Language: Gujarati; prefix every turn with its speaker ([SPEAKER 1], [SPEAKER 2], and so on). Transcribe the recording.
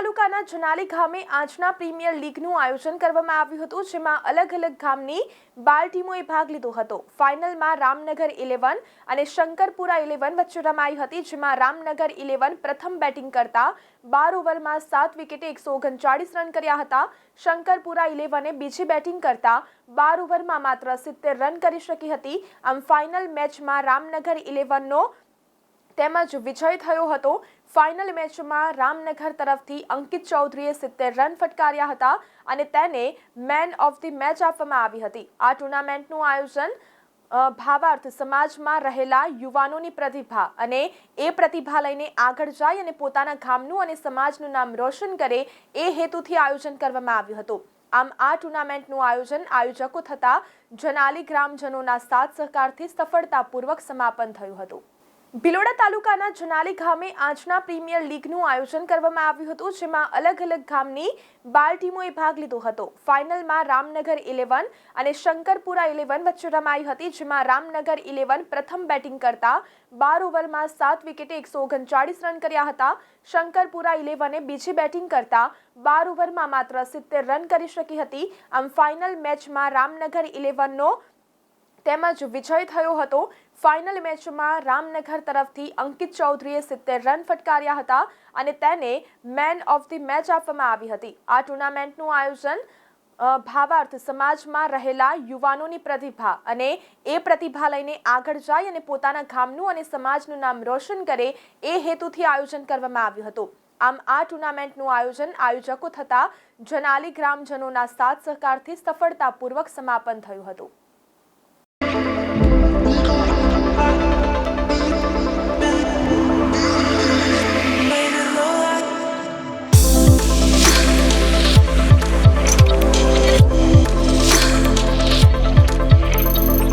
[SPEAKER 1] તાલુકાના જનાલી ગામે આજના પ્રીમિયર લીગનું આયોજન કરવામાં આવ્યું હતું, જેમાં અલગ અલગ ગામની બાર ટીમોએ ભાગ લીધો હતો. ફાઇનલમાં રામનગર ઇલેવન અને શંકરપુરા ઇલેવન વચ્ચે રમાઈ હતી, જેમાં રામનગર ઇલેવન પ્રથમ બેટિંગ કરતા બાર ઓવરમાં સાત વિકેટે એકસો ઓગણચાળીસ રન કર્યા હતા. શંકરપુરા ઇલેવને બીજી બેટિંગ કરતા બાર ઓવરમાં માત્ર સિત્તેર રન કરી શકી હતી. આમ ફાઇનલ મેચમાં રામનગર ઇલેવનનો તેમજ વિજય થયો હતો. ફાઇનલ મેચમાં રામનગર તરફથી અંકિત ચૌધરીએ સિત્તેર રન ફટકાર્યા હતા અને તેને મેન ઓફ ધી મેચ આપવામાં આવી હતી. આ ટુર્નામેન્ટનું આયોજન ભાવાર્થ સમાજમાં રહેલા યુવાનોની પ્રતિભા અને એ પ્રતિભા લઈને આગળ જાય અને પોતાના ગામનું અને સમાજનું નામ રોશન કરે એ હેતુથી આયોજન કરવામાં આવ્યું હતું. આમ, આ ટુર્નામેન્ટનું આયોજન આયોજકો થતા જનાલી ગ્રામજનોના સાથ સહકારથી સફળતાપૂર્વક સમાપન થયું હતું. ભિલોડા તાલુકાના જનાલી ગામે આજના પ્રીમિયર લીગનું આયોજન કરવામાં આવ્યું હતું, જેમાં અલગ અલગ ગામની બાર ટીમોએ ભાગ લીધો હતો. ફાઇનલમાં રામનગર ઇલેવન અને શંકરપુરા ઇલેવન વચ્ચે રમાઈ હતી, જેમાં રામનગર ઇલેવન પ્રથમ બેટિંગ કરતા બાર ઓવરમાં સાત વિકેટે એકસો ઓગણચાળીસ રન કર્યા હતા. શંકરપુરા ઇલેવને બીજી બેટિંગ કરતા બાર ઓવરમાં માત્ર સિત્તેર રન કરી શકી હતી. આમ ફાઇનલ મેચમાં રામનગર ઇલેવનનો તેમજ વિજય થયો હતો. ફાઇનલ મેચમાં રામનગર તરફથી અંકિત ચૌધરીએ સિત્તેર રન ફટકાર્યા હતા અને તેને મેન ઓફ ધી મેચ આપવામાં આવી હતી. આ ટુર્નામેન્ટનું આયોજન ભાવાર્થ સમાજમાં રહેલા યુવાનોની પ્રતિભા અને એ પ્રતિભા લઈને આગળ જાય અને પોતાના ગામનું અને સમાજનું નામ રોશન કરે એ હેતુથી આયોજન કરવામાં આવ્યું હતું. આમ, આ ટુર્નામેન્ટનું આયોજન આયોજકો થતા જનાલી ગ્રામજનોના સાથ સહકારથી સફળતાપૂર્વક સમાપન થયું હતું.